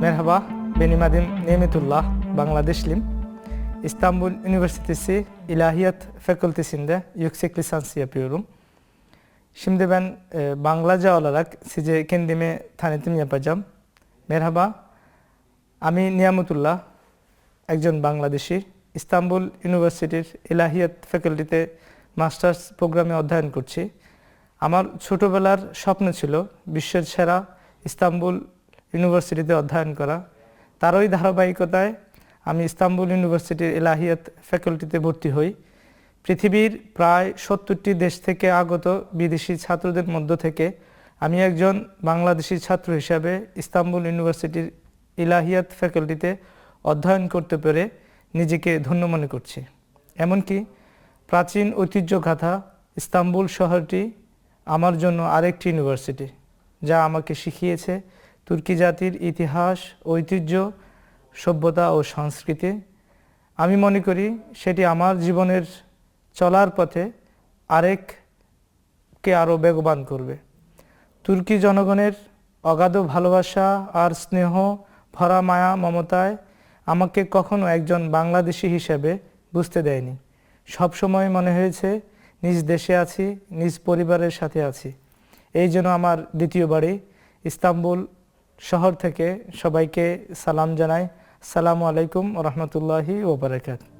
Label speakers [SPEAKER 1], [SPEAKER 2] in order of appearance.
[SPEAKER 1] Merhaba, benim adım Nimetullah, Bangladeşliyim. İstanbul Üniversitesi İlahiyat Fakültesinde yüksek lisans yapıyorum. Şimdi ben e, Banglaca olarak size kendimi tanıtım yapacağım. Merhaba, আমি নিয়ামতুল্লাহ একজন Bangladeshi Istanbul ইউনিভার্সিটির ইলাহিয়াত ফ্যাকাল্টিতে masters প্রোগ্রামে অধ্যয়ন করছি আমার ছোটবেলার স্বপ্ন ছিল বিশ্বের সেরা ইস্তাম্বুল ইউনিভার্সিটিতে অধ্যয়ন করা। তারই ধারাবাহিকতায় আমি ইস্তাম্বুল ইউনিভার্সিটির এলাহিয়াত ফ্যাকাল্টিতে ভর্তি হই। পৃথিবীর প্রায় সত্তরটি দেশ থেকে আগত বিদেশি ছাত্রদের মধ্য থেকে আমি একজন বাংলাদেশি ছাত্র হিসাবে ইস্তাম্বুল ইউনিভার্সিটির ইলাহিয়াত ফ্যাকাল্টিতে অধ্যয়ন করতে পেরে নিজেকে ধন্য মনে করছি। এমনকি প্রাচীন ঐতিহ্যগাথা ইস্তাম্বুল শহরটি আমার জন্য আরেকটি ইউনিভার্সিটি, যা আমাকে শিখিয়েছে তুর্কি জাতির ইতিহাস, ঐতিহ্য, সভ্যতা ও সংস্কৃতি। আমি মনে করি সেটি আমার জীবনের চলার পথে আরেককে আরও বেগবান করবে। তুর্কি জনগণের অগাধ ভালোবাসা আর স্নেহ ভরা মায়া মমতায় আমাকে কখনো একজন বাংলাদেশি হিসেবে বুঝতে দেয়নি। সবসময় মনে হয়েছে, নিজ দেশে আছি, নিজ পরিবারের সাথে আছি। এই জন্য আমার দ্বিতীয় বাড়ি, ইস্তাম্বুল শহর থেকে সবাইকে সালাম জানাই। সালামু আলাইকুম রহমতুল্লাহি ওবরাকাত